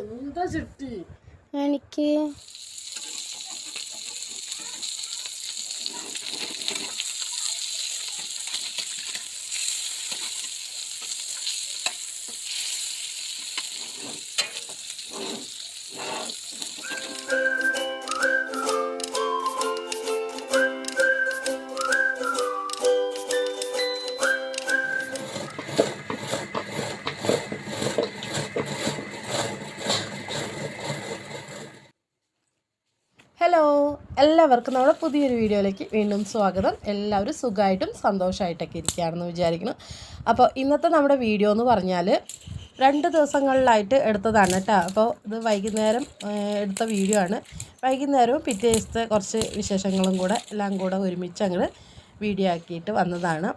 എന്താ ചിട്ടി എനിക്ക് എല്ലാവർക്കും നമ്മുടെ പുതിയൊരു വീഡിയോയിലേക്ക് വീണ്ടും സ്വാഗതം. എല്ലാവരും സുഖമായിട്ടും സന്തോഷമായിട്ടൊക്കെ ഇരിക്കുകയാണെന്ന് വിചാരിക്കുന്നു. അപ്പോൾ ഇന്നത്തെ നമ്മുടെ വീഡിയോ എന്ന് പറഞ്ഞാൽ രണ്ട് ദിവസങ്ങളിലായിട്ട് എടുത്തതാണ് കേട്ടോ. അപ്പോൾ ഇത് വൈകുന്നേരം എടുത്ത വീഡിയോ ആണ്. വൈകുന്നേരവും പിറ്റേ ദിവസത്തെ കുറച്ച് വിശേഷങ്ങളും കൂടെ എല്ലാം കൂടെ ഒരുമിച്ച് അങ്ങോട്ട് വീഡിയോ ആക്കിയിട്ട് വന്നതാണ്.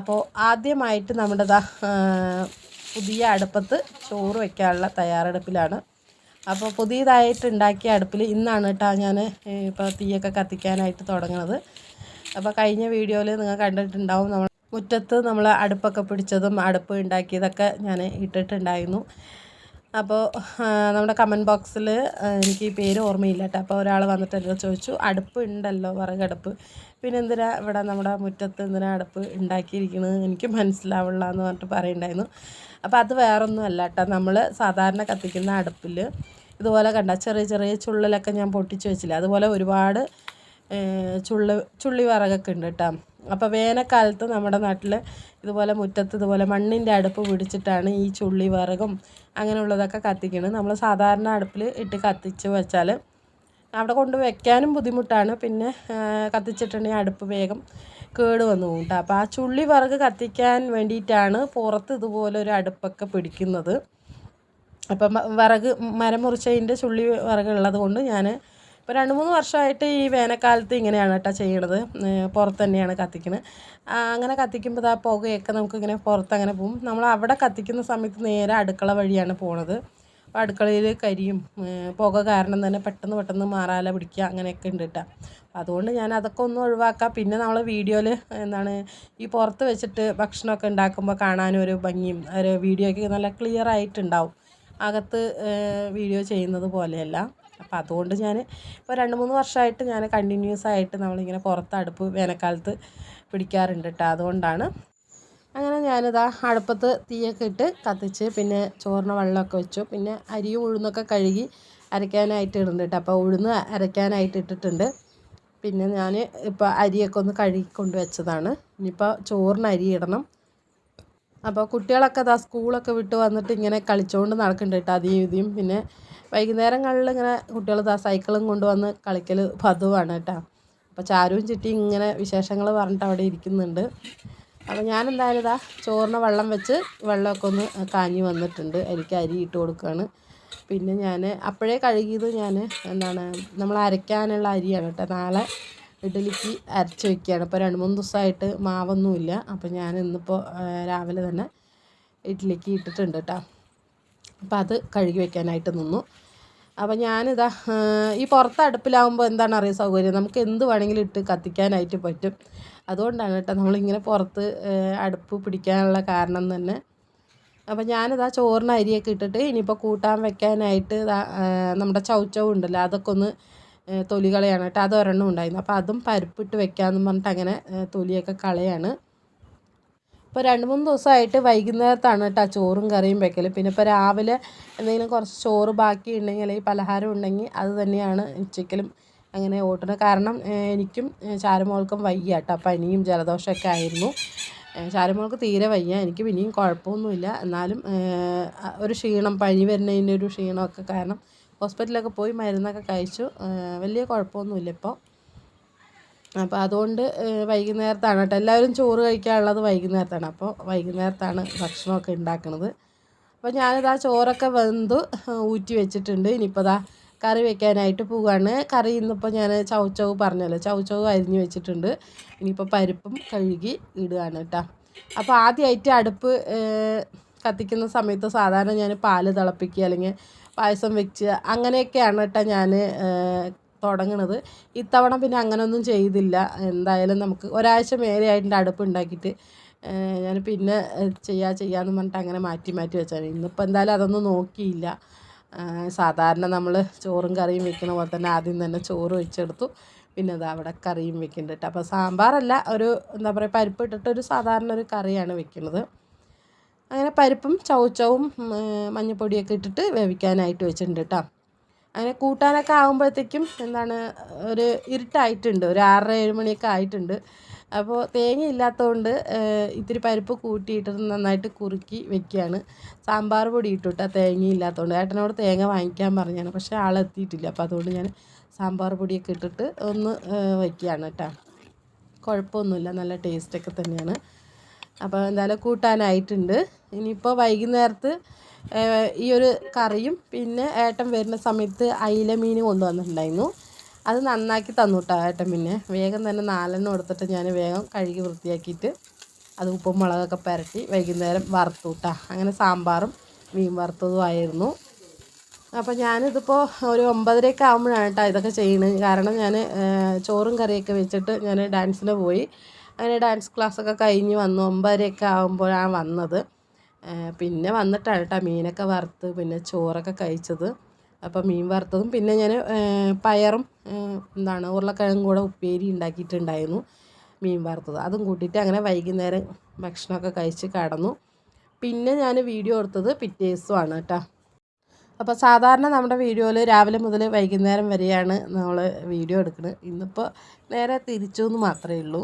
അപ്പോൾ ആദ്യമായിട്ട് നമ്മുടെ പുതിയ അടുപ്പത്ത് ചോറ് വയ്ക്കാനുള്ള തയ്യാറെടുപ്പിലാണ് അപ്പോൾ പുതിയതായിട്ട് ഉണ്ടാക്കിയ അടുപ്പിൽ ഇന്നാണ് കേട്ടോ ഞാൻ ഇപ്പോൾ തീയൊക്കെ കത്തിക്കാനായിട്ട് തുടങ്ങുന്നത് അപ്പോൾ കഴിഞ്ഞ വീഡിയോയിൽ നിങ്ങൾ കണ്ടിട്ടുണ്ടാവും നമ്മൾ മുറ്റത്ത് നമ്മൾ അടുപ്പൊക്കെ പിടിച്ചതും അടുപ്പ് ഉണ്ടാക്കിയതൊക്കെ ഞാൻ ഇട്ടിട്ടുണ്ടായിരുന്നു. അപ്പോൾ നമ്മുടെ കമന്റ് ബോക്സിൽ എനിക്ക് പേര് ഓർമ്മയില്ല കേട്ടോ. അപ്പോൾ ഒരാൾ വന്നിട്ട് എന്നോട് ചോദിച്ചു അടുപ്പ് ഉണ്ടല്ലോ വിറകടുപ്പ് പിന്നെ എന്തിനാ ഇവിടെ നമ്മുടെ മുറ്റത്ത് എന്തിനാ അടുപ്പ് ഉണ്ടാക്കിയിരിക്കുന്നത് എനിക്ക് മനസ്സിലാവില്ല എന്ന് പറഞ്ഞിട്ട് പറയുണ്ടായിരുന്നു അപ്പോൾ അത് വേറൊന്നും അല്ല കേട്ടോ നമ്മൾ സാധാരണ കത്തിക്കുന്ന അടുപ്പിൽ ഇതുപോലെ കണ്ട ചെറിയ ചെറിയ ചുള്ളിലൊക്കെ ഞാൻ പൊട്ടിച്ച് വെച്ചില്ല? അതുപോലെ ഒരുപാട് ചുള്ളി ചുള്ളി വിറകൊക്കെ ഉണ്ട് കേട്ടോ അപ്പോൾ വേനൽക്കാലത്ത് നമ്മുടെ നാട്ടിൽ ഇതുപോലെ മുറ്റത്ത് ഇതുപോലെ മണ്ണിന്റെ അടുപ്പ് പിടിച്ചിട്ടാണ് ഈ ചുള്ളി വിറകും അങ്ങനെയുള്ളതൊക്കെ കത്തിക്കുന്നത് നമ്മൾ സാധാരണ അടുപ്പിൽ ഇട്ട് കത്തിച്ച് വെച്ചാൽ അവിടെ കൊണ്ട് വെക്കാനും ബുദ്ധിമുട്ടാണ്. പിന്നെ കത്തിച്ചിട്ടുണ്ടെങ്കിൽ അടുപ്പ് വേഗം കേട് വന്നു പോകും അപ്പോൾ ആ ചുള്ളി വിറക് കത്തിക്കാൻ വേണ്ടിയിട്ടാണ് പുറത്ത് ഇതുപോലെ ഒരു അടുപ്പൊക്കെ പിടിക്കുന്നത്. അപ്പം വിറക് മരം മുറിച്ചതിന്റെ ചുള്ളി വിറക് ഉള്ളത് കൊണ്ട് ഞാൻ ഇപ്പോൾ രണ്ട് മൂന്ന് വർഷമായിട്ട് ഈ വേനൽക്കാലത്ത് ഇങ്ങനെയാണ് കേട്ടോ ചെയ്യണത്. പുറത്ത് തന്നെയാണ് കത്തിക്കുന്നത് അങ്ങനെ കത്തിക്കുമ്പോൾ ആ പുകയൊക്കെ നമുക്കിങ്ങനെ പുറത്ത് അങ്ങനെ പോകും നമ്മൾ അവിടെ കത്തിക്കുന്ന സമയത്ത് നേരെ അടുക്കള വഴിയാണ് പോണത്. അപ്പോൾ അടുക്കളയിൽ കരിയും പുക കാരണം തന്നെ പെട്ടെന്ന് പെട്ടെന്ന് മാറാല പിടിക്കുക അങ്ങനെയൊക്കെ ഉണ്ട് കേട്ടോ. അതുകൊണ്ട് ഞാൻ അതൊക്കെ ഒന്ന് ഒഴിവാക്കാം. പിന്നെ നമ്മൾ വീഡിയോയിൽ എന്താണ് ഈ പുറത്ത് വെച്ചിട്ട് ഭക്ഷണമൊക്കെ ഉണ്ടാക്കുമ്പോൾ കാണാനും ഒരു ഭംഗിയും ഒരു വീഡിയോയ്ക്ക് നല്ല ക്ലിയർ ആയിട്ടുണ്ടാവും. അകത്ത് വീഡിയോ ചെയ്യുന്നത് പോലെയല്ല. അപ്പോൾ അതുകൊണ്ട് ഞാൻ ഇപ്പോൾ രണ്ട് മൂന്ന് വർഷമായിട്ട് ഞാൻ കണ്ടിന്യൂസ് ആയിട്ട് നമ്മളിങ്ങനെ പുറത്ത് അടുപ്പ് വേനൽക്കാലത്ത് പിടിക്കാറുണ്ട് കേട്ടോ. അതുകൊണ്ടാണ് അങ്ങനെ ഞാനിതാ അടുപ്പത്ത് തീയൊക്കെ ഇട്ട് കത്തിച്ച് പിന്നെ ചോറിന് വെള്ളമൊക്കെ വെച്ചു. പിന്നെ അരിയും ഉഴുന്നൊക്കെ കഴുകി അരയ്ക്കാനായിട്ട് ഇടുന്നുണ്ട് അപ്പോൾ ഉഴുന്ന് അരയ്ക്കാനായിട്ട് ഇട്ടിട്ടുണ്ട്. പിന്നെ ഞാൻ ഇപ്പോൾ അരിയൊക്കെ ഒന്ന് കഴുകി കൊണ്ട് വെച്ചതാണ്. ഇനിയിപ്പോൾ ചോറിന് അരി ഇടണം. അപ്പോൾ കുട്ടികളൊക്കെ അതാ സ്കൂളൊക്കെ വിട്ട് വന്നിട്ട് ഇങ്ങനെ കളിച്ചുകൊണ്ട് നടക്കുന്നുണ്ട് കേട്ടോ അതിയും ഇതിയും പിന്നെ വൈകുന്നേരങ്ങളിൽ ഇങ്ങനെ കുട്ടികൾ ദാ സൈക്കിളും കൊണ്ടുവന്ന് കളിക്കൽ പതിവാണ് കേട്ടോ. അപ്പോൾ ചാരുവും ചിട്ടി ഇങ്ങനെ വിശേഷങ്ങൾ പറഞ്ഞിട്ട് അവിടെ ഇരിക്കുന്നുണ്ട്. അപ്പോൾ ഞാൻ എന്തായാലും ഇതാ ചോറിന് വെള്ളം വെച്ച് വെള്ളമൊക്കെ ഒന്ന് കാഞ്ഞി വന്നിട്ടുണ്ട്. എനിക്ക് അരി ഇട്ട് കൊടുക്കുകയാണ് പിന്നെ ഞാൻ അപ്പോഴേ കഴുകിയത് ഞാൻ എന്താണ് നമ്മൾ അരയ്ക്കാനുള്ള അരിയാണ് കേട്ടോ. നാളെ ഇഡ്ഡലിക്ക് അരച്ച് വയ്ക്കുകയാണ് ഇപ്പോൾ രണ്ട് മൂന്ന് ദിവസമായിട്ട് മാവൊന്നുമില്ല. അപ്പോൾ ഞാൻ ഇന്നിപ്പോൾ രാവിലെ തന്നെ ഇഡ്ഡലിക്ക് ഇട്ടിട്ടുണ്ട് കേട്ടോ. അപ്പോൾ അത് കഴുകി വയ്ക്കാനായിട്ട് നിന്നു. അപ്പോൾ ഞാനിതാ ഈ പുറത്ത് അടുപ്പിലാവുമ്പോൾ എന്താണ് അറിയാൻ സൗകര്യം? നമുക്ക് എന്ത് വേണമെങ്കിലും ഇട്ട് കത്തിക്കാനായിട്ട് പറ്റും. അതുകൊണ്ടാണ് കേട്ടോ നമ്മളിങ്ങനെ പുറത്ത് അടുപ്പ് പിടിക്കാനുള്ള കാരണം തന്നെ. അപ്പോൾ ഞാനിതാ ചോറിന് അരിയൊക്കെ ഇട്ടിട്ട് ഇനിയിപ്പോൾ കൂട്ടാൻ വെക്കാനായിട്ട് നമ്മുടെ ചൗച്ചവ് ഉണ്ടല്ലോ അതൊക്കെ ഒന്ന് തൊലി കളയാണ് കേട്ടോ. അത് ഒരെണ്ണം ഉണ്ടായിരുന്നു. അപ്പോൾ അതും പരിപ്പിട്ട് വെക്കാമെന്ന് പറഞ്ഞിട്ട് അങ്ങനെ തൊലിയൊക്കെ കളയാണ്. ഇപ്പോൾ രണ്ട് മൂന്ന് ദിവസമായിട്ട് വൈകുന്നേരത്താണ് കേട്ടോ ചോറും കറിയും വെക്കൽ പിന്നെ ഇപ്പോൾ രാവിലെ എന്തെങ്കിലും കുറച്ച് ചോറ് ബാക്കി ഉണ്ടെങ്കിൽ അല്ലെങ്കിൽ പലഹാരം ഉണ്ടെങ്കിൽ അത് തന്നെയാണ് ഉച്ചയ്ക്കലും അങ്ങനെ ഓട്ടുന്നത്. കാരണം എനിക്കും ചാരമോൾക്കും വയ്യ കേട്ടോ. പനിയും ജലദോഷമൊക്കെ ആയിരുന്നു. ചാരമോൾക്ക് തീരെ വയ്യ. എനിക്ക് പിന്നെയും കുഴപ്പമൊന്നുമില്ല. എന്നാലും ഒരു ക്ഷീണം പനി വരുന്നതിന്റെ ഒരു ക്ഷീണമൊക്കെ കാരണം ഹോസ്പിറ്റലൊക്കെ പോയി മരുന്നൊക്കെ കഴിച്ചു. വലിയ കുഴപ്പമൊന്നുമില്ല ഇപ്പോൾ. അപ്പോൾ അതുകൊണ്ട് വൈകുന്നേരത്താണ് കേട്ടോ. എല്ലാവരും ചോറ് കഴിക്കാനുള്ളത് വൈകുന്നേരത്താണ്. അപ്പോൾ വൈകുന്നേരത്താണ് ഭക്ഷണമൊക്കെ ഉണ്ടാക്കുന്നത് അപ്പോൾ ഞാനിതാ ചോറൊക്കെ വെന്ത് ഊറ്റി വെച്ചിട്ടുണ്ട്. ഇനിയിപ്പോൾ ദാ കറി വെക്കാനായിട്ട് പോവുകയാണ് കറി ഇന്നിപ്പോൾ ഞാൻ ചൗച്ചവ് പറഞ്ഞല്ലോ. ചൗച്ചവ് അരിഞ്ഞ് വെച്ചിട്ടുണ്ട്. ഇനിയിപ്പോൾ പരിപ്പും കഴുകി ഇടുകയാണ് കേട്ടോ അപ്പോൾ ആദ്യമായിട്ട് അടുപ്പ് കത്തിക്കുന്ന സമയത്ത് സാധാരണ ഞാൻ പാൽ തിളപ്പിക്കുക അല്ലെങ്കിൽ പായസം വെച്ച് അങ്ങനെയൊക്കെയാണ് കേട്ടോ ഞാൻ തുടങ്ങണത്. ഇത്തവണ പിന്നെ അങ്ങനെയൊന്നും ചെയ്തില്ല. എന്തായാലും നമുക്ക് ഒരാഴ്ച മേലെയായിട്ട് അടുപ്പ് ഉണ്ടാക്കിയിട്ട്. ഞാൻ പിന്നെ ചെയ്യാ ചെയ്യാന്ന് പറഞ്ഞിട്ട് അങ്ങനെ മാറ്റി മാറ്റി വെച്ചാൽ ഇന്നിപ്പോൾ എന്തായാലും അതൊന്നും നോക്കിയില്ല. സാധാരണ നമ്മൾ ചോറും കറിയും വെക്കുന്ന പോലെ തന്നെ ആദ്യം തന്നെ ചോറ് വെച്ചെടുത്തു. പിന്നെ അത് അവിടെ കറിയും വെക്കുന്നുണ്ട് അപ്പോൾ സാമ്പാറല്ല ഒരു എന്താ പറയുക പരിപ്പ് ഇട്ടിട്ടൊരു സാധാരണ ഒരു കറിയാണ് വെക്കുന്നത്. അങ്ങനെ പരിപ്പും ചവച്ചവും മഞ്ഞൾപ്പൊടിയൊക്കെ ഇട്ടിട്ട് വേവിക്കാനായിട്ട് വെച്ചിട്ടുണ്ട് കേട്ടോ അങ്ങനെ കൂട്ടാനൊക്കെ ആകുമ്പോഴത്തേക്കും എന്താണ് ഒരു ഇരുട്ടായിട്ടുണ്ട് ഒരു ആറര ഏഴ് മണിയൊക്കെ ആയിട്ടുണ്ട്. അപ്പോൾ തേങ്ങ ഇല്ലാത്തതുകൊണ്ട് ഇത്തിരി പരിപ്പ് കൂട്ടിയിട്ട് നന്നായിട്ട് കുറുക്കി വെക്കുകയാണ്. സാമ്പാർ പൊടി ഇട്ടുട്ടാ തേങ്ങ ഇല്ലാത്തതുകൊണ്ട്. ഏട്ടനോട് തേങ്ങ വാങ്ങിക്കാൻ പറഞ്ഞാണ് പക്ഷേ ആളെത്തിയിട്ടില്ല അപ്പോൾ അതുകൊണ്ട് ഞാൻ സാമ്പാർ പൊടിയൊക്കെ ഇട്ടിട്ട് ഒന്ന് വയ്ക്കുകയാണ് കേട്ടോ. കുഴപ്പമൊന്നുമില്ല നല്ല ടേസ്റ്റൊക്കെ തന്നെയാണ്. അപ്പോൾ എന്തായാലും കൂട്ടാനായിട്ടുണ്ട്. ഇനിയിപ്പോൾ വൈകുന്നേരത്ത് ഈ ഒരു കറിയും പിന്നെ ഏട്ടൻ വരുന്ന സമയത്ത് അയില മീൻ കൊണ്ടുവന്നിട്ടുണ്ടായിരുന്നു. അത് നന്നാക്കി തന്നു കേട്ടോ ഏട്ടൻ പിന്നെ. വേഗം തന്നെ നാലെണ്ണം എടുത്തിട്ട് ഞാൻ വേഗം കഴുകി വൃത്തിയാക്കിയിട്ട് അത് ഉപ്പും മുളകൊക്കെ പുരട്ടി വൈകുന്നേരം വറുത്തു കേട്ടോ അങ്ങനെ സാമ്പാറും മീൻ വറുത്തതുമായിരുന്നു അപ്പോൾ ഞാനിതിപ്പോൾ ഒരു ഒമ്പതരയൊക്കെ ആകുമ്പോഴാണ് കേട്ടോ ഇതൊക്കെ ചെയ്യുന്നത് കാരണം ഞാൻ ചോറും കറിയൊക്കെ വെച്ചിട്ട് ഞാൻ ഡാൻസിന് പോയി. അങ്ങനെ ഡാൻസ് ക്ലാസ്സൊക്കെ കഴിഞ്ഞ് വന്നു. ഒമ്പതരയൊക്കെ ആകുമ്പോഴാണ് വന്നത്. പിന്നെ വന്നിട്ടാണ് കേട്ടോ മീനൊക്കെ വറുത്ത് പിന്നെ ചോറൊക്കെ കഴിച്ചത്. അപ്പോൾ മീൻ വറുത്തതും പിന്നെ ഞാൻ പയറും എന്താണ് ഉരുളക്കിഴങ്ങും കൂടെ ഉപ്പേരി ഉണ്ടാക്കിയിട്ടുണ്ടായിരുന്നു മീൻ വറുത്തത്. അതും കൂട്ടിയിട്ട് അങ്ങനെ വൈകുന്നേരം ഭക്ഷണമൊക്കെ കഴിച്ച് കടന്നു. പിന്നെ ഞാൻ വീഡിയോ എടുത്തത് പിറ്റേ ദിവസമാണ് കേട്ടോ. അപ്പോൾ സാധാരണ നമ്മുടെ വീഡിയോയിൽ രാവിലെ മുതൽ വൈകുന്നേരം വരെയാണ് നമ്മൾ വീഡിയോ എടുക്കുന്നത് ഇന്നിപ്പോൾ നേരെ തിരിച്ചു എന്ന് മാത്രമേ ഉള്ളൂ.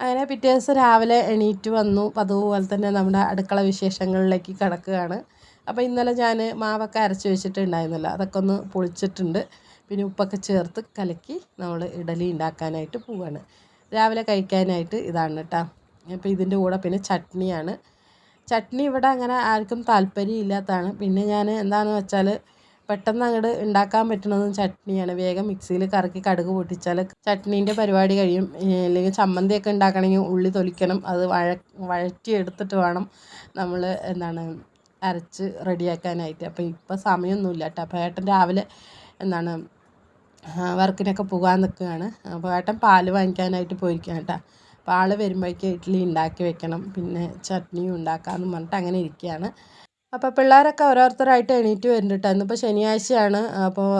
അങ്ങനെ പിറ്റേ ദിവസം രാവിലെ എണീറ്റ് വന്നു. അതുപോലെ തന്നെ നമ്മുടെ അടുക്കള വിശേഷങ്ങളിലേക്ക് കിടക്കുകയാണ്. അപ്പോൾ ഇന്നലെ ഞാൻ മാവൊക്കെ അരച്ച് വെച്ചിട്ടുണ്ടായിരുന്നല്ലോ അതൊക്കെ ഒന്ന് പൊളിച്ചിട്ടുണ്ട്. പിന്നെ ഉപ്പൊക്കെ ചേർത്ത് കലക്കി നമ്മൾ ഇഡലി ഉണ്ടാക്കാനായിട്ട് പോവാണ്. രാവിലെ കഴിക്കാനായിട്ട് ഇതാണ് കേട്ടോ അപ്പോൾ ഇതിന്റെ കൂടെ പിന്നെ ചട്നിയാണ്. ചട്നി ഇവിടെ അങ്ങനെ ആർക്കും താല്പര്യം ഇല്ലാത്തതാണ് പിന്നെ ഞാൻ എന്താണെന്ന് വെച്ചാൽ പെട്ടെന്ന് അങ്ങോട്ട് ഉണ്ടാക്കാൻ പറ്റുന്നതും ചട്നിയാണ്. വേഗം മിക്സിയിൽ കറക്കി കടുക് പൊട്ടിച്ചാൽ ചട്നീന്റെ പരിപാടി കഴിയും. അല്ലെങ്കിൽ ചമ്മന്തിയൊക്കെ ഉണ്ടാക്കണമെങ്കിൽ ഉള്ളി തൊലിക്കണം. അത് വഴ വഴറ്റിയെടുത്തിട്ട് വേണം നമ്മൾ എന്താണ് അരച്ച് റെഡിയാക്കാനായിട്ട്. അപ്പോൾ ഇപ്പോൾ സമയമൊന്നുമില്ല കേട്ടോ. അപ്പോൾ ഏട്ടൻ രാവിലെ എന്താണ് വർക്കിനൊക്കെ പോകാൻ നിൽക്കുകയാണ്. അപ്പോൾ ഏട്ടൻ പാൽ വാങ്ങിക്കാനായിട്ട് പോയിരിക്കുകയാണ് കേട്ടോ. അപ്പോൾ ആൾ വരുമ്പോഴേക്ക് ഇഡ്ഡലി ഉണ്ടാക്കി വെക്കണം. പിന്നെ ചട്നിയും ഉണ്ടാക്കാമെന്ന് പറഞ്ഞിട്ട് അങ്ങനെ ഇരിക്കുകയാണ്. അപ്പോൾ പിള്ളേരൊക്കെ ഓരോരുത്തരായിട്ട് എണീറ്റ് വരുന്നുണ്ട് ഇന്നിപ്പോൾ ശനിയാഴ്ചയാണ്. അപ്പോൾ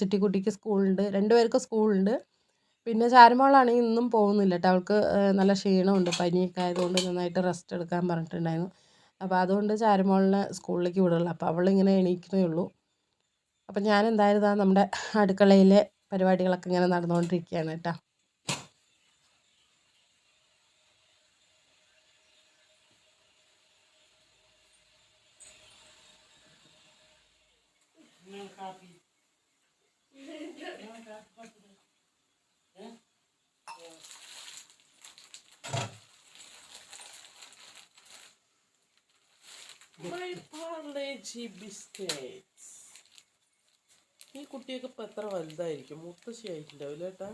ചിട്ടിക്കുട്ടിക്ക് സ്കൂളുണ്ട്. രണ്ടുപേർക്ക് സ്കൂളുണ്ട്. പിന്നെ ചാരുമോളാണെങ്കിൽ ഇന്നും പോകുന്നില്ല കേട്ടോ. അവൾക്ക് നല്ല ക്ഷീണമുണ്ട്. പനിയൊക്കെ ആയതുകൊണ്ട് നന്നായിട്ട് റെസ്റ്റ് എടുക്കാൻ പറഞ്ഞിട്ടുണ്ടായിരുന്നു. അപ്പോൾ അതുകൊണ്ട് ചാരുമോളിനെ സ്കൂളിലേക്ക് വിടുള്ളൂ അപ്പോൾ അവളിങ്ങനെ എണീക്കുന്നേ ഉള്ളൂ. അപ്പം ഞാൻ എന്തായാലും ഇതാ നമ്മുടെ അടുക്കളയിലെ പരിപാടികളൊക്കെ ഇങ്ങനെ നടന്നുകൊണ്ടിരിക്കുകയാണ് കേട്ടോ. Parle-G biscuits. ഈ കുട്ടിയൊക്കെ ഇപ്പം എത്ര വലുതായിരിക്കും? മുത്തശ്ശി ആയിട്ടുണ്ടാവില്ല ഏട്ടാ?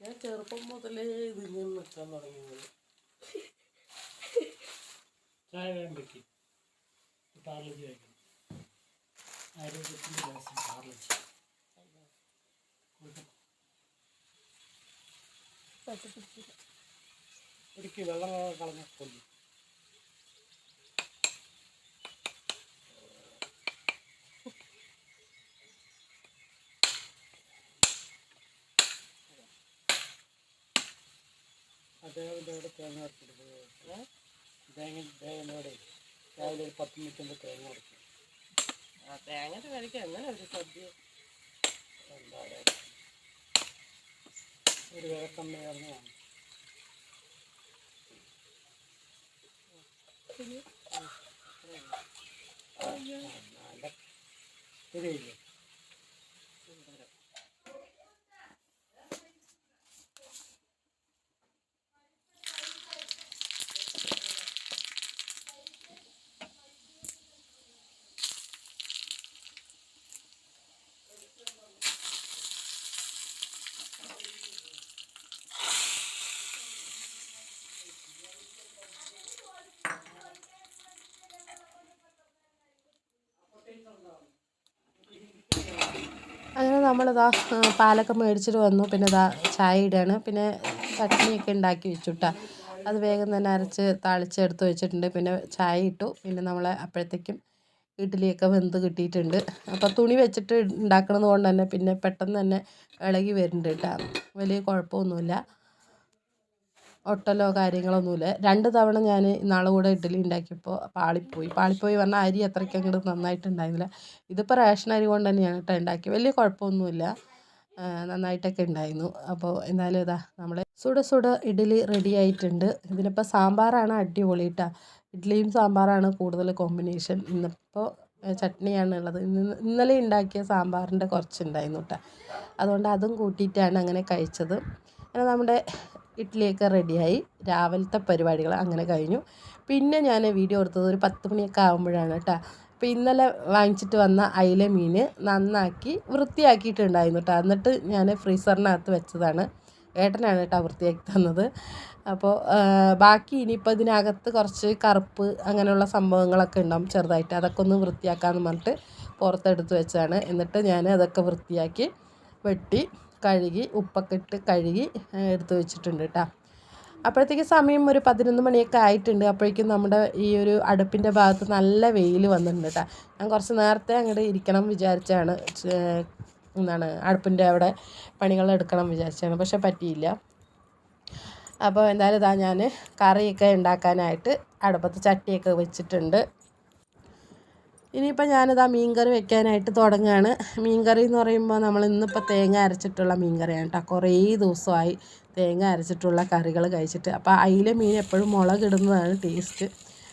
ഞാൻ ചെറുപ്പം മുതലേ ഇതിങ്ങനെ നിൽക്കാൻ തുടങ്ങിയത്. ചായ വേണം വെക്കി. പാർലജി വയ്ക്കണം ആരോഗ്യത്തിന്റെ രഹസ്യം പാർലജി ഇടുക്കി വെള്ളം കളഞ്ഞ കൊല്ലു. അദ്ദേഹത്തിന്റെ അവിടെ തേങ്ങ അരച്ചെടുക്കുക തേങ്ങ തേങ്ങയോടെ രാവിലെ ഒരു പത്ത് മിനിറ്റ് തേങ്ങ അരക്കും ആ തേങ്ങ കഴിക്കാൻ എങ്ങനെ ഒരു സദ്യ ഒരു വിലക്കമ്മ ഇറങ്ങുകയാണ് നമ്മളിതാ പാലൊക്കെ മേടിച്ചിട്ട് വന്നു. പിന്നെ ഇതാ ചായ ഇടുകയാണ് പിന്നെ ചട്നിയൊക്കെ ഉണ്ടാക്കി വെച്ചു കേട്ടോ അത് വേഗം തന്നെ അരച്ച് താളിച്ചെടുത്ത് വെച്ചിട്ടുണ്ട്. പിന്നെ ചായ ഇട്ടു. പിന്നെ നമ്മളെ അപ്പോഴത്തേക്കും ഇഡ്ഡലിയൊക്കെ വെന്ത് കിട്ടിയിട്ടുണ്ട്. അപ്പോൾ തുണി വെച്ചിട്ട് ഉണ്ടാക്കണത് കൊണ്ട് തന്നെ പിന്നെ പെട്ടെന്ന് തന്നെ ഇളകി വരുന്നുണ്ട് കേട്ടോ. വലിയ കുഴപ്പമൊന്നുമില്ല. ഒട്ടലോ കാര്യങ്ങളൊന്നുമില്ല. രണ്ട് തവണ ഞാൻ ഇന്നാളെ കൂടെ ഇഡ്ഡലി ഉണ്ടാക്കിയപ്പോൾ പാളിപ്പോയി. പാളിപ്പോയി പറഞ്ഞാൽ അരി അത്രയ്ക്ക് അങ്ങോട്ട് നന്നായിട്ടുണ്ടായിരുന്നില്ല. ഇതിപ്പോൾ റേഷൻ അരി കൊണ്ട് തന്നെയാണ് കേട്ടോ ഉണ്ടാക്കി വലിയ കുഴപ്പമൊന്നുമില്ല. നന്നായിട്ടൊക്കെ ഉണ്ടായിരുന്നു. അപ്പോൾ എന്തായാലും ഇതാ നമ്മൾ സുട സുട ഇഡ്ഡലി റെഡി ആയിട്ടുണ്ട്. ഇതിനിപ്പോൾ സാമ്പാറാണ് അടിപൊളി ഇഡ്ഡലിയും സാമ്പാറാണ് കൂടുതൽ കോമ്പിനേഷൻ ഇന്നിപ്പോൾ ചട്നിയാണ് ഉള്ളത്. ഇന്ന് ഇന്നലെ ഉണ്ടാക്കിയ സാമ്പാറിന്റെ കുറച്ചുണ്ടായിരുന്നു കേട്ടോ. അതുകൊണ്ട് അതും കൂട്ടിയിട്ടാണ് അങ്ങനെ കഴിച്ചത്. അങ്ങനെ നമ്മുടെ ഇഡ്ഡലിയൊക്കെ റെഡിയായി. രാവിലത്തെ പരിപാടികൾ അങ്ങനെ കഴിഞ്ഞു. പിന്നെ ഞാൻ വീഡിയോ എടുത്തത് ഒരു പത്ത് മണിയൊക്കെ ആകുമ്പോഴാണ് കേട്ടോ അപ്പോൾ ഇന്നലെ വാങ്ങിച്ചിട്ട് വന്ന അയില മീൻ നന്നാക്കി വൃത്തിയാക്കിയിട്ടുണ്ടായിരുന്നു കേട്ടോ എന്നിട്ട് ഞാൻ ഫ്രീസറിനകത്ത് വെച്ചതാണ്. ഏട്ടനാണ് കേട്ടോ വൃത്തിയാക്കി തന്നത്. അപ്പോൾ ബാക്കി ഇനിയിപ്പോൾ ഇതിനകത്ത് കുറച്ച് കറുപ്പ് അങ്ങനെയുള്ള സംഭവങ്ങളൊക്കെ ഉണ്ടാവും ചെറുതായിട്ട്. അതൊക്കെ ഒന്ന് വൃത്തിയാക്കാമെന്ന് പറഞ്ഞിട്ട് പുറത്തെടുത്ത് വെച്ചാണ് എന്നിട്ട് ഞാൻ അതൊക്കെ വൃത്തിയാക്കി വെട്ടി. കഴുകി ഉപ്പൊക്കെ ഇട്ട് കഴുകി എടുത്ത് വെച്ചിട്ടുണ്ട് കേട്ടോ അപ്പോഴത്തേക്ക് സമയം ഒരു പതിനൊന്ന് മണിയൊക്കെ ആയിട്ടുണ്ട്. അപ്പോഴേക്കും നമ്മുടെ ഈ ഒരു അടുപ്പിന്റെ ഭാഗത്ത് നല്ല വെയിൽ വന്നിട്ടുണ്ട് കേട്ടോ ഞാൻ കുറച്ച് നേരത്തെ അങ്ങോട്ട് ഇരിക്കണം വിചാരിച്ചാണ് എന്താണ് അടുപ്പിന്റെ അവിടെ പണികൾ എടുക്കണം വിചാരിച്ചാണ്. പക്ഷെ പറ്റിയില്ല. അപ്പോൾ എന്തായാലും ഇതാ ഞാൻ കറിയൊക്കെ ഉണ്ടാക്കാനായിട്ട് അടുപ്പത്ത് ചട്ടിയൊക്കെ വെച്ചിട്ടുണ്ട്. ഇനിയിപ്പോൾ മീൻ മീൻകറി വെക്കാനായിട്ട് തുടങ്ങുകയാണ് മീൻകറി എന്ന് പറയുമ്പോൾ നമ്മൾ ഇന്നിപ്പോൾ തേങ്ങ അരച്ചിട്ടുള്ള മീൻകറിയാണ് കേട്ടോ കുറേ ദിവസമായി തേങ്ങ അരച്ചിട്ടുള്ള കറികൾ കഴിച്ചിട്ട്. അപ്പോൾ അയില മീൻ എപ്പോഴും മുളകിടുന്നതാണ് ടേസ്റ്റ്.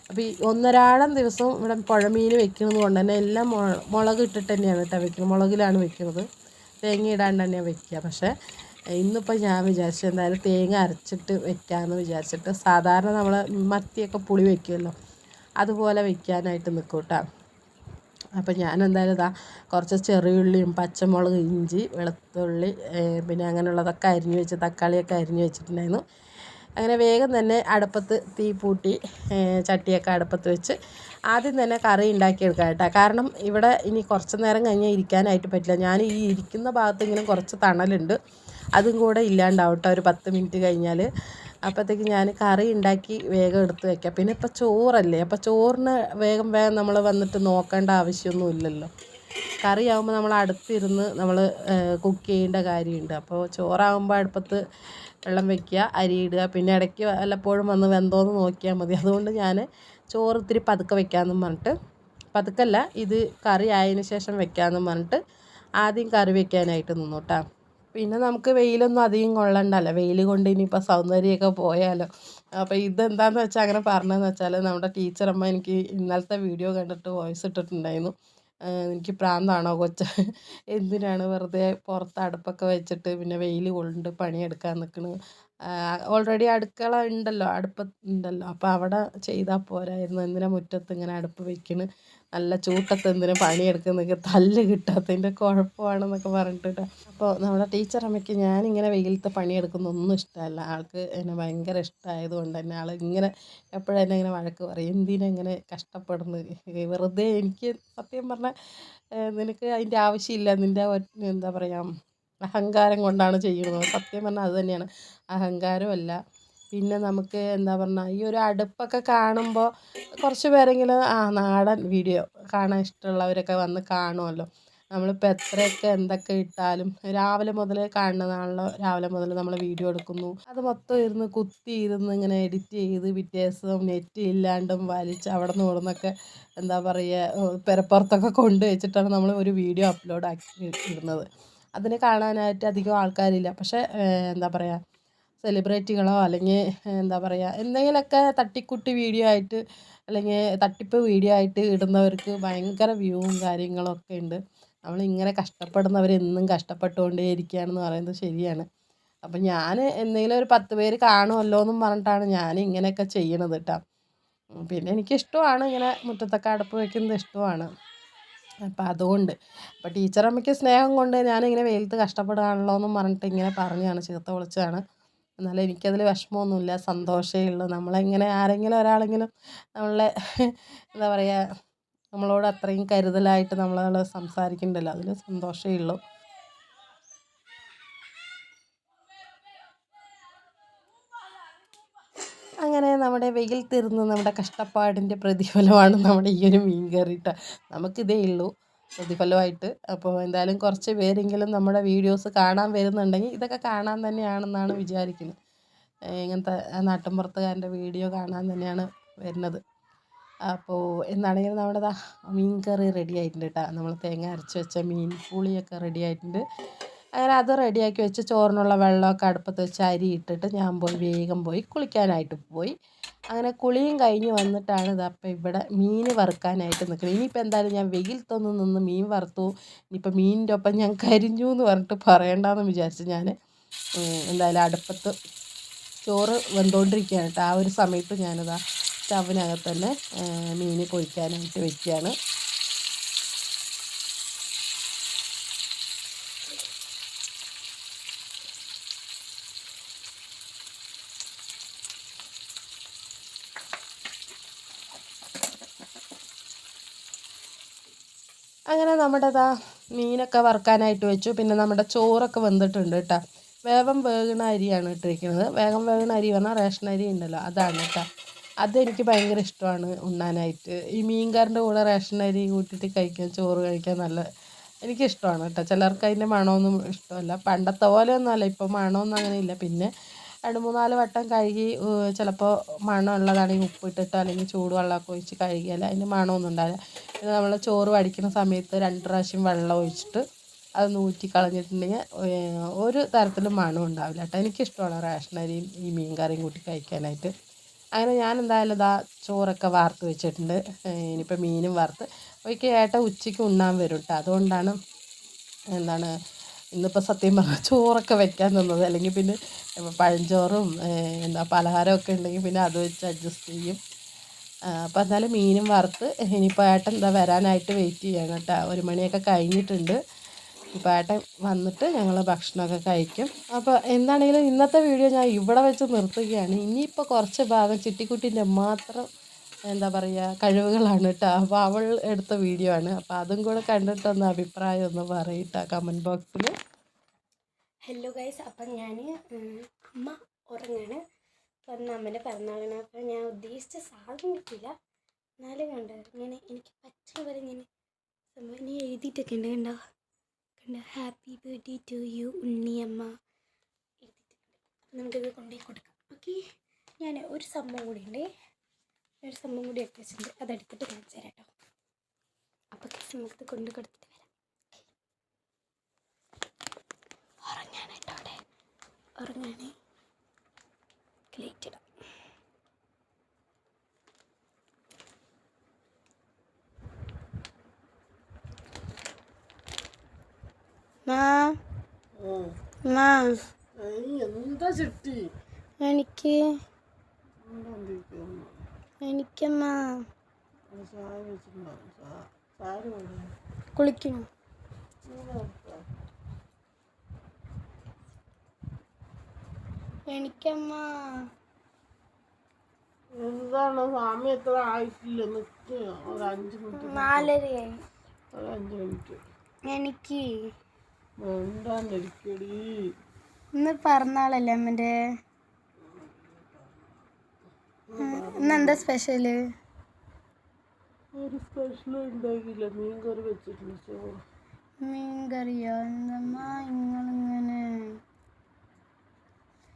അപ്പോൾ ഈ ഒന്നരാടം ദിവസം ഇവിടെ പുഴമീൻ വെക്കുന്നത് കൊണ്ട് തന്നെ എല്ലാം മുള മുളക് ഇട്ടിട്ട് തന്നെയാണ് കേട്ടോ വെക്കുന്നത്. മുളകിലാണ് വെക്കുന്നത്. തേങ്ങ ഇടാണ്ട് തന്നെയാണ് വെക്കുക. പക്ഷേ ഇന്നിപ്പോൾ ഞാൻ വിചാരിച്ചു എന്തായാലും തേങ്ങ അരച്ചിട്ട് വെക്കാമെന്ന് വിചാരിച്ചിട്ട് സാധാരണ നമ്മൾ മത്തിയൊക്കെ പുളി വെക്കുമല്ലോ അതുപോലെ വെക്കാനായിട്ട് നിൽക്കും കേട്ടോ അപ്പോൾ ഞാൻ എന്തായാലും ഇതാ കുറച്ച് ചെറിയുള്ളിയും പച്ചമുളക് ഇഞ്ചി വെളുത്തുള്ളി പിന്നെ അങ്ങനെയുള്ളതൊക്കെ അരിഞ്ഞു വെച്ച് തക്കാളിയൊക്കെ അരിഞ്ഞു വെച്ചിട്ടുണ്ടായിരുന്നു. അങ്ങനെ വേഗം തന്നെ അടുപ്പത്ത് തീ പൂട്ടി ചട്ടിയൊക്കെ അടുപ്പത്ത് വെച്ച് ആദ്യം തന്നെ കറി ഉണ്ടാക്കിയെടുക്കാം കേട്ടോ. കാരണം ഇവിടെ ഇനി കുറച്ച് നേരം കഴിഞ്ഞാൽ ഇരിക്കാനായിട്ട് പറ്റില്ല. ഞാൻ ഈ ഇരിക്കുന്ന ഭാഗത്ത് ഇങ്ങനെ കുറച്ച് തണലുണ്ട്. അതും കൂടെ ഇല്ലാണ്ടാവട്ടെ ഒരു പത്ത് മിനിറ്റ് കഴിഞ്ഞാൽ അപ്പോഴത്തേക്ക് ഞാൻ കറി ഉണ്ടാക്കി വേഗം എടുത്ത് വയ്ക്കാം പിന്നെ ഇപ്പം ചോറല്ലേ? അപ്പം ചോറിന് വേഗം വേഗം നമ്മൾ വന്നിട്ട് നോക്കേണ്ട ആവശ്യമൊന്നും ഇല്ലല്ലോ. കറിയാകുമ്പോൾ നമ്മൾ അടുത്തിരുന്ന് നമ്മൾ കുക്ക് ചെയ്യേണ്ട കാര്യമുണ്ട്. അപ്പോൾ ചോറാകുമ്പോൾ അടുപ്പത്ത് വെള്ളം വയ്ക്കുക അരി ഇടുക. പിന്നെ ഇടയ്ക്ക് വല്ലപ്പോഴും വന്ന് വെന്തോന്ന് നോക്കിയാൽ മതി. അതുകൊണ്ട് ഞാൻ ചോറ് ഇത്തിരി പതുക്കെ വെക്കാമെന്നും പറഞ്ഞിട്ട് പതുക്കല്ല ഇത് കറി ആയതിന് ശേഷം വെക്കാമെന്നും പറഞ്ഞിട്ട് ആദ്യം കറി വെക്കാനായിട്ട് നിന്നു കേട്ടോ പിന്നെ നമുക്ക് വെയിലൊന്നും അധികം കൊള്ളണ്ടല്ലോ. വെയിൽ കൊണ്ട് ഇനിയിപ്പോൾ സൗന്ദര്യമൊക്കെ പോയാലോ. അപ്പോൾ ഇതെന്താന്ന് വെച്ചാൽ അങ്ങനെ പറഞ്ഞതെന്ന് വെച്ചാൽ നമ്മുടെ ടീച്ചറമ്മ എനിക്ക് ഇന്നലത്തെ വീഡിയോ കണ്ടിട്ട് വോയിസ് ഇട്ടിട്ടുണ്ടായിരുന്നു. എനിക്ക് പ്രാന്താണോ കൊച്ച? എന്തിനാണ് വെറുതെ പുറത്ത് അടുപ്പൊക്കെ വെച്ചിട്ട് പിന്നെ വെയിൽ കൊണ്ട് പണിയെടുക്കാൻ നിൽക്കണ് ഓൾറെഡി അടുക്കള ഉണ്ടല്ലോ അടുപ്പ് ഉണ്ടല്ലോ. അപ്പോൾ അവിടെ ചെയ്താൽ പോരായിരുന്നു. എന്തിനാ മുറ്റത്ത് ഇങ്ങനെ അടുപ്പ് വെക്കണ്? നല്ല ചൂട്ടത്ത് എന്തിനും പണിയെടുക്കുന്നൊക്കെ തല്ല് കിട്ടാത്തതിന്റെ കുഴപ്പമാണെന്നൊക്കെ പറഞ്ഞിട്ട് അപ്പോൾ നമ്മുടെ ടീച്ചർ അമ്മയ്ക്ക് ഞാനിങ്ങനെ വെയിലത്ത് പണിയെടുക്കുന്നൊന്നും ഇഷ്ടമല്ല. ആൾക്ക് എന്നെ ഭയങ്കര ഇഷ്ടമായതുകൊണ്ട് തന്നെ ആൾ ഇങ്ങനെ എപ്പോഴും എന്നെ ഇങ്ങനെ വഴക്ക് പറയും. എന്തിനാ ഇങ്ങനെ കഷ്ടപ്പെടുന്നത് വെറുതെ എനിക്ക് സത്യം പറഞ്ഞാൽ നിനക്ക് അതിന്റെ ആവശ്യമില്ല. നിന്റെ എന്താ പറയുക അഹങ്കാരം കൊണ്ടാണ് ചെയ്യുന്നത്. സത്യം പറഞ്ഞാൽ അത് തന്നെയാണ്. അഹങ്കാരമല്ല. പിന്നെ നമുക്ക് എന്താ പറഞ്ഞാൽ ഈ ഒരു അടുപ്പൊക്കെ കാണുമ്പോൾ കുറച്ച് പേരെങ്കിലും ആ നാടൻ വീഡിയോ കാണാൻ ഇഷ്ടമുള്ളവരൊക്കെ വന്ന് കാണുമല്ലോ. നമ്മളിപ്പോൾ എത്രയൊക്കെ എന്തൊക്കെ ഇട്ടാലും രാവിലെ മുതൽ കാണുന്നതാണല്ലോ. രാവിലെ മുതൽ നമ്മൾ വീഡിയോ എടുക്കുന്നു. അത് മൊത്തം ഇരുന്ന് കുത്തി ഇരുന്ന് ഇങ്ങനെ എഡിറ്റ് ചെയ്ത് പിറ്റേ നെറ്റ് ഇല്ലാണ്ടും വലിച്ച് അവിടെ നിന്ന് ഇവിടുന്നൊക്കെ എന്താ പറയുക പെരപ്പുറത്തൊക്കെ കൊണ്ടുവച്ചിട്ടാണ് നമ്മൾ ഒരു വീഡിയോ അപ്ലോഡ് ആക്കി ഇടുന്നത്. അതിന് കാണാനായിട്ട് അധികം ആൾക്കാരില്ല. പക്ഷേ എന്താ പറയുക സെലിബ്രിറ്റികളോ അല്ലെങ്കിൽ എന്താ പറയുക എന്തെങ്കിലുമൊക്കെ തട്ടിക്കുട്ടി വീഡിയോ ആയിട്ട് അല്ലെങ്കിൽ തട്ടിപ്പ് വീഡിയോ ആയിട്ട് ഇടുന്നവർക്ക് ഭയങ്കര വ്യൂവും കാര്യങ്ങളും ഒക്കെ ഉണ്ട്. നമ്മളിങ്ങനെ കഷ്ടപ്പെടുന്നവരെന്നും കഷ്ടപ്പെട്ടുകൊണ്ടേ ഇരിക്കുകയാണെന്ന് പറയുന്നത് ശരിയാണ്. അപ്പം ഞാൻ എന്തെങ്കിലും ഒരു പത്ത് പേര് കാണുമല്ലോ എന്നും പറഞ്ഞിട്ടാണ് ഞാൻ ഇങ്ങനെയൊക്കെ ചെയ്യണത് കേട്ടോ പിന്നെ എനിക്കിഷ്ടമാണ് ഇങ്ങനെ മുറ്റത്തൊക്കെ അടുപ്പ് വയ്ക്കുന്നത് ഇഷ്ടമാണ്. അപ്പം അതുകൊണ്ട്. അപ്പം ടീച്ചറമ്മയ്ക്ക് സ്നേഹം കൊണ്ട് ഞാനിങ്ങനെ വെയിലത്ത് കഷ്ടപ്പെടുകയാണല്ലോ എന്നും പറഞ്ഞിട്ട് ഇങ്ങനെ പറഞ്ഞതാണ് ചീത്ത വിളിച്ചതാണ്. എന്നാലും എനിക്കതിൽ വിഷമമൊന്നുമില്ല സന്തോഷമേ ഉള്ളൂ. നമ്മളെങ്ങനെ ആരെങ്കിലും ഒരാളെങ്കിലും നമ്മളെ എന്താ പറയുക നമ്മളോട് അത്രയും കരുതലായിട്ട് നമ്മളോട് സംസാരിക്കുന്നുണ്ടല്ലോ അതിൽ സന്തോഷമേ ഉള്ളൂ. അങ്ങനെ നമ്മുടെ വെയിൽ തീർന്ന് നമ്മുടെ കഷ്ടപ്പാടിന്റെ പ്രതിഫലമാണ് നമ്മുടെ ഈ ഒരു മീൻ കറിയിട്ട് ട്ടോ നമുക്കിതേ ഉള്ളൂ പ്രതിഫലമായിട്ട്. അപ്പോൾ എന്തായാലും കുറച്ച് പേരെങ്കിലും നമ്മുടെ വീഡിയോസ് കാണാൻ വരുന്നുണ്ടെങ്കിൽ ഇതൊക്കെ കാണാൻ തന്നെയാണെന്നാണ് വിചാരിക്കുന്നത്. ഇങ്ങനത്തെ നാട്ടിൻപുറത്തുകാരന്റെ വീഡിയോ കാണാൻ തന്നെയാണ് വരുന്നത്. അപ്പോൾ എന്താണെങ്കിലും നമ്മുടെ മീൻ കറി റെഡി ആയിട്ടുണ്ട് കേട്ടോ. നമ്മൾ തേങ്ങ അരച്ച് വെച്ച മീൻ പുളിയൊക്കെ റെഡി ആയിട്ടുണ്ട്. അങ്ങനെ അത് റെഡിയാക്കി വെച്ച് ചോറിനുള്ള വെള്ളമൊക്കെ അടുപ്പത്ത് വെച്ച് അരി ഇട്ടിട്ട് ഞാൻ പോയി വേഗം പോയി കുളിക്കാനായിട്ട് പോയി. അങ്ങനെ കുളിയും കഴിഞ്ഞ് വന്നിട്ടാണ് ഇതപ്പം ഇവിടെ മീൻ വറുക്കാനായിട്ട് നിൽക്കുന്നത്. ഇനിയിപ്പോൾ എന്തായാലും ഞാൻ വെയിലത്തൊന്ന് നിന്ന് മീൻ വറുത്തു. ഇനിയിപ്പോൾ മീനിന്റെ ഒപ്പം ഞാൻ കരിഞ്ഞു എന്ന് പറഞ്ഞിട്ട് പറയണ്ടെന്ന് വിചാരിച്ചു ഞാൻ എന്തായാലും അടുപ്പത്ത് ചോറ് വെന്തുകൊണ്ടിരിക്കുകയാണ് കേട്ടോ. ആ ഒരു സമയത്ത് ഞാനിതാ സ്റ്റവിനകത്ത് തന്നെ മീൻ പൊരിക്കാനായിട്ട് വെക്കുകയാണ്. അങ്ങനെ നമ്മുടെ ഇതാ മീനൊക്കെ വറുക്കാനായിട്ട് വെച്ചു. പിന്നെ നമ്മുടെ ചോറൊക്കെ വെന്തിട്ടുണ്ട് കേട്ടോ. വേഗം വേകുന്ന അരിയാണ് ഇട്ടിരിക്കുന്നത്. വേഗം വേകുന്ന അരി പറഞ്ഞാൽ റേഷൻ അരി ഉണ്ടല്ലോ അതാണ് കേട്ടോ. അതെനിക്ക് ഭയങ്കര ഇഷ്ടമാണ് ഉണ്ണാനായിട്ട്. ഈ മീൻകാരന്റെ കൂടെ റേഷൻ അരി കൂട്ടിയിട്ട് കഴിക്കാൻ ചോറ് കഴിക്കാൻ നല്ല എനിക്കിഷ്ടമാണ് കേട്ടോ. ചിലർക്ക് അതിന്റെ മണമൊന്നും ഇഷ്ടമല്ല. പണ്ടത്തെ പോലെയൊന്നും അല്ല. ഇപ്പം മണമൊന്നും അങ്ങനെ ഇല്ല. പിന്നെ രണ്ട് മൂന്നാൽ വട്ടം കഴുകി ചിലപ്പോൾ മണമുള്ളതാണെങ്കിൽ ഉപ്പിട്ടിട്ടോ അല്ലെങ്കിൽ ചൂടുവെള്ളമൊക്കെ ഒഴിച്ച് കഴുകിയാൽ അതിന് മണമൊന്നും ഉണ്ടാവില്ല. പിന്നെ നമ്മൾ ചോറ് വടിക്കുന്ന സമയത്ത് രണ്ട് പ്രാവശ്യം വെള്ളം ഒഴിച്ചിട്ട് അത് നൂറ്റി കളഞ്ഞിട്ടുണ്ടെങ്കിൽ ഒരു തരത്തിലും മണം ഉണ്ടാവില്ല കേട്ടോ. എനിക്കിഷ്ടമാണ് റേഷൻ അരിയും ഈ മീൻ കറിയും കൂട്ടി കഴിക്കാനായിട്ട്. അങ്ങനെ ഞാൻ എന്തായാലും ഇതാ ചോറൊക്കെ വാർത്ത് വെച്ചിട്ടുണ്ട്. ഇനിയിപ്പോൾ മീനും വറുത്ത് ഒരിക്കൽ ഏട്ട ഉച്ചയ്ക്ക് ഉണ്ണാൻ വരും കേട്ടോ. അതുകൊണ്ടാണ് എന്താണ് ഇന്നിപ്പോൾ സത്യം പറഞ്ഞാൽ ചോറൊക്കെ വെക്കാൻ തന്നത് അല്ലെങ്കിൽ പിന്നെ പഴഞ്ചോറും എന്താ പലഹാരമൊക്കെ ഉണ്ടെങ്കിൽ പിന്നെ അത് വെച്ച് അഡ്ജസ്റ്റ് ചെയ്യും. അപ്പോൾ എന്തായാലും മീനും വറുത്ത് ഇനിയിപ്പോൾ ഏട്ടൻ എന്താ വരാനായിട്ട് വെയിറ്റ് ചെയ്യണം കേട്ടോ. ഒരു മണിയൊക്കെ കഴിഞ്ഞിട്ടുണ്ട്. ഇപ്പോൾ ഏട്ടൻ വന്നിട്ട് ഞങ്ങൾ ഭക്ഷണമൊക്കെ കഴിക്കും. അപ്പോൾ എന്താണെങ്കിലും ഇന്നത്തെ വീഡിയോ ഞാൻ ഇവിടെ വെച്ച് നിർത്തുകയാണ്. ഇനിയിപ്പോൾ കുറച്ച് ഭാഗം ചിട്ടിക്കുട്ടീന്റെ മാത്രം എന്താ പറയുക കഴിവുകളാണ് കേട്ടോ അപ്പോൾ അവൾ എടുത്ത വീഡിയോ ആണ്. അപ്പോൾ അതും കൂടെ കണ്ടിട്ടൊന്ന് അഭിപ്രായം ഒന്ന് പറയട്ടോ കമന്റ് ബോക്സിൽ ഹലോ ഗൈസ് അപ്പം ഞാൻ അമ്മ ഉറങ്ങാണ്. അപ്പം അന്ന് അമ്മന്റെ പിറന്നാളാണ്. അപ്പം ഞാൻ ഉദ്ദേശിച്ച സാധനം കിട്ടിയില്ല എന്നാലും കണ്ടോ ഇങ്ങനെ എനിക്ക് പറ്റുന്ന പോലെ ഇങ്ങനെ സംഭവം ഇനി എഴുതിയിട്ടൊക്കെ ഉണ്ട് കണ്ടോ? കണ്ടോ? Happy birthday to you Unniyamma എഴുതിയിട്ടുണ്ട് നമുക്കിത് കൊണ്ടുപോയി കൊടുക്കാം. ഓക്കെ ഞാൻ ഒരു സംഭവം കൂടി ഉണ്ട്. ഒരു സംഭവം കൂടി എടുത്ത് വെച്ചിട്ടുണ്ട്. അതെടുത്തിട്ട് കാണിച്ചു തരാം കേട്ടോ. അപ്പോൾ നമുക്കിത് കൊണ്ട് കൊടുത്തിട്ട് വരാം. ഉറങ്ങാണ് കേട്ടോ അവിടെ. ഉറങ്ങാണ്. ലൈറ്റ് ഇടാം. എനിക്ക് എനിക്കമ്മ കുളിക്കണോ? എനിക്കമ്മ എന്താണ് സ്വാമി എത്ര ആയിട്ടില്ല? നിൽക്കുക ഒരു അഞ്ച് മിനിറ്റ് നാലരയായി. ഒരു അഞ്ച് മിനിറ്റ്. എനിക്ക്. എന്താണ്ടിരിക്കടി ഇന്ന് പിറന്നാളല്ലേ അമ്മന്റെ? ഇന്ന് എന്താ സ്പെഷ്യൽ ഒരു സ്പെഷ്യൽ ഉണ്ടാക്കില്ല മീൻ കറി വെച്ചിട്ടില്ല ചോറ് മീൻ കറിയോ എന്തമ്മ നിങ്ങളിങ്ങനെ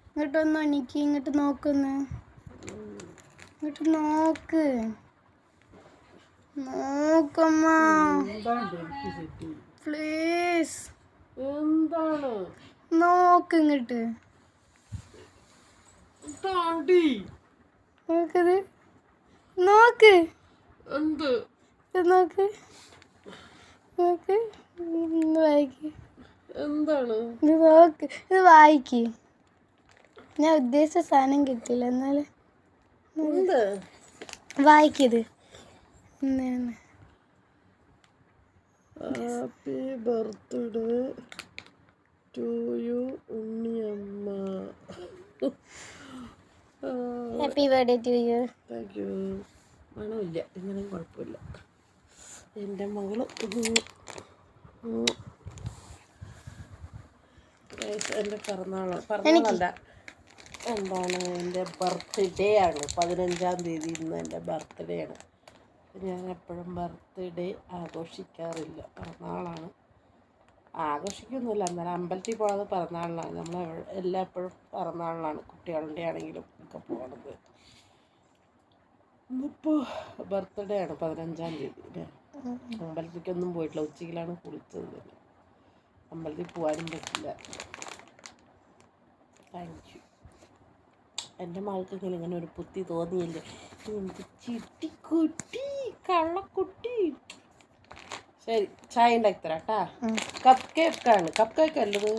ഇങ്ങോട്ടൊന്ന് എനിക്ക് ഇങ്ങോട്ട് നോക്കുന്നു. ഇങ്ങോട്ട് നോക്ക്. നോക്കമ്മ. പ്ലീസ് എന്താണ്? നോക്ക് ഇങ്ങോട്ട്. നോക്കത്. നോക്ക്. എന്ത്? നോക്ക്. നോക്ക്. ഇത് വായിക്ക്. എന്താണ്? ഇത് നോക്ക്. ഇത് വായിക്ക്. ഞാൻ ഉദ്ദേശിച്ച സാധനം കിട്ടില്ല എന്നാൽ എന്ത്? വായിക്കത് എന്താണ് happy birthday to you Unniyamma. Happy birthday to you thank you മണമില്ല. ഇങ്ങനെ കുഴപ്പമില്ല. എന്റെ മകൾ. എന്റെ പിറന്നാളാണ് പിറന്നാളല്ല. എന്താണ്? എന്റെ ബർത്ത്ഡേ ആണ്. പതിനഞ്ചാം തീയതി ഇന്ന് എന്റെ ബർത്ത്ഡേ ആണ്. ഞാൻ എപ്പോഴും ബർത്ത്ഡേ ആഘോഷിക്കാറില്ല. പിറന്നാളാണ്. ആഘോഷിക്കൊന്നുമില്ല. എന്നാലും അമ്പലത്തിൽ പോകാതെ പിറന്നാളിനാണ്. നമ്മൾ എല്ലാം എപ്പോഴും പിറന്നാളിനാണ് കുട്ടികളുടെ ആണെങ്കിലും ഒക്കെ പോണത്. ഇന്നിപ്പോൾ ബർത്ത്ഡേ ആണ് പതിനഞ്ചാം തീയതി അമ്പലത്തിലേക്കൊന്നും പോയിട്ടില്ല. ഉച്ചയ്ക്കിലാണ് കുളിച്ചത്. തന്നെ അമ്പലത്തിൽ പോകാനും പറ്റില്ല. താങ്ക് യു എന്റെ മകൾക്കെങ്കിലും ഇങ്ങനെ ഒരു പുത്തി തോന്നിയില്ലേ? എനിക്ക് ചിട്ടിക്കുട്ടി കള്ളക്കുട്ടി. ശരി ചായ ഉണ്ടാക്കി തരാം കേട്ടാ കപ്പ് കേക്കാണ് കപ്പ് കേക്ക് അല്ലത്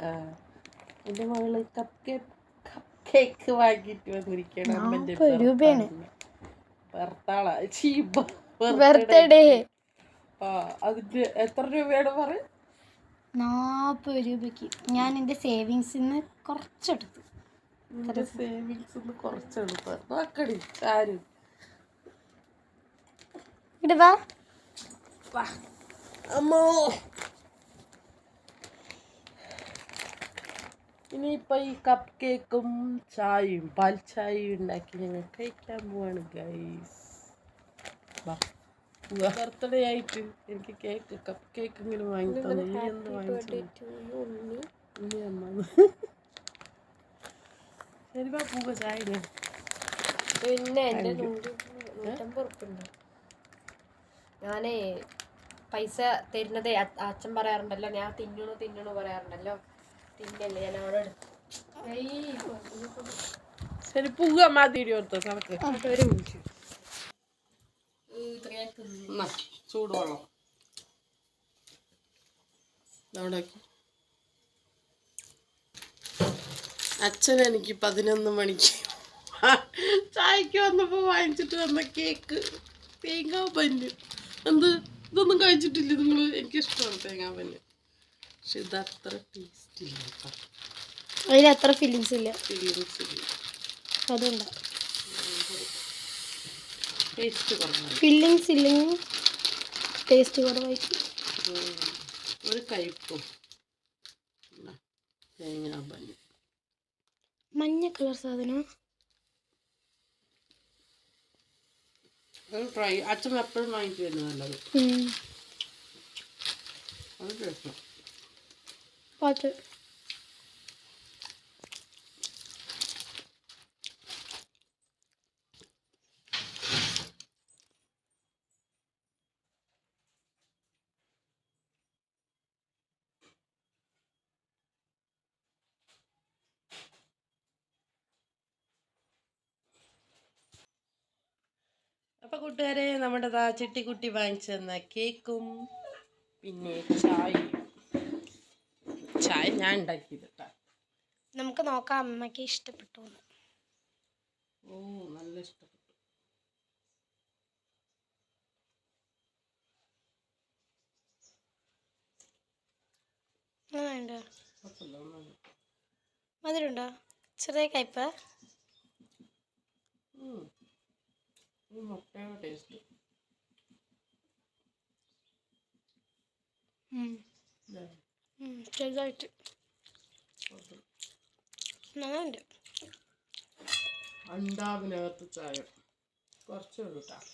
ആ എന്റെ മകൾ കപ്പ് കേക്ക് കേക്ക് വാങ്ങിട്ട് വന്നിരിക്കണം രൂപയാണ്. ബർത്ത്ഡേ. ആ അതിന്റെ എത്ര രൂപയാണ് പറയും? നാൽപ്പത് രൂപയ്ക്ക്. ഞാൻ എന്റെ സേവിങ്സിൽ നിന്ന് കുറച്ചെടുത്തു. നിന്റെ സേവിങ്സ് കുറച്ചെടുത്തു. കുറച്ചെടുത്ത നോക്കടി ആരും? അമ്മോ. ഇനിയിപ്പോൾ ഈ കപ്പ് കേക്കും ചായയും പാൽ ചായയും ഉണ്ടാക്കി ഞങ്ങൾ കഴിക്കാൻ പോവാണ് ഗൈസ് ബർത്ത്ഡേ ആയിട്ട് എനിക്ക് കേക്ക് കപ്പ് കേക്ക് ഇങ്ങനെ വാങ്ങി തന്നെ. നീ എന്ത് വാങ്ങിച്ചു അമ്മ. ശരി വാ പൂവ ചായ. പിന്നെ എന്റെ ഞാനേ പൈസ തരുന്നത് അച്ഛൻ പറയാറുണ്ടല്ലോ ഞാൻ തിന്നണു തിന്നണു പറയാറുണ്ടല്ലോ. ശരി ഓർത്ത് ചൂടുവെള്ളം. അവിടെ. അച്ഛൻ എനിക്ക് പതിനൊന്ന് മണിക്ക് ചായക്ക് വന്നപ്പോൾ വാങ്ങിച്ചിട്ട് വന്ന കേക്ക്. തേങ്ങാ പല്ല്. എന്ത്? ഇതൊന്നും കഴിച്ചിട്ടില്ല. നിങ്ങൾ എനിക്കിഷ്ടമാണ് തേങ്ങാപ്പല്ല് പക്ഷെ ഇത് അത്ര ടേസ്റ്റ് ഇല്ല കേട്ടോ അതിൽ അത്ര ഫീലിങ്സ് ഇല്ല. ഫീലിങ്സ് ഇല്ല. അതുകൊണ്ടാ. ടേസ്റ്റ് കുറവാണ്. ഫീലിങ്സ് ഇല്ലെങ്കിൽ ടേസ്റ്റ് കുറവായിരിക്കും. ഒരു കയ്പും മഞ്ഞ കളർ സാധനം? അച്ഛൻ എപ്പോഴും വാങ്ങിച്ചു വരുന്നത് നല്ലത്. അത് രസം പാട്ട് അപ്പോൾ കൂട്ടുകാരെ നമ്മുടെ ചിട്ടിക്കുട്ടി വാങ്ങിച്ചു തന്ന കേക്കും. പിന്നെ ചായയും. ചായ? ഞാൻ ഉണ്ടാക്കിയത് കേട്ടോ നമുക്ക് നോക്കാം അമ്മയ്ക്ക് ഇഷ്ടപ്പെട്ടു ഓ നല്ല ഇഷ്ടപ്പെട്ടു. മധുരണ്ടോ വേണ്ട. മധുരമുണ്ടോ? ചെറിയ കയ്പ ഉം. ടേസ്റ്റ് ചെറുതായിട്ട് നന്നായിട്ട് അണ്ടാവിനകത്ത് ചായ കുറച്ചേ ഉള്ളൂ കേട്ടോ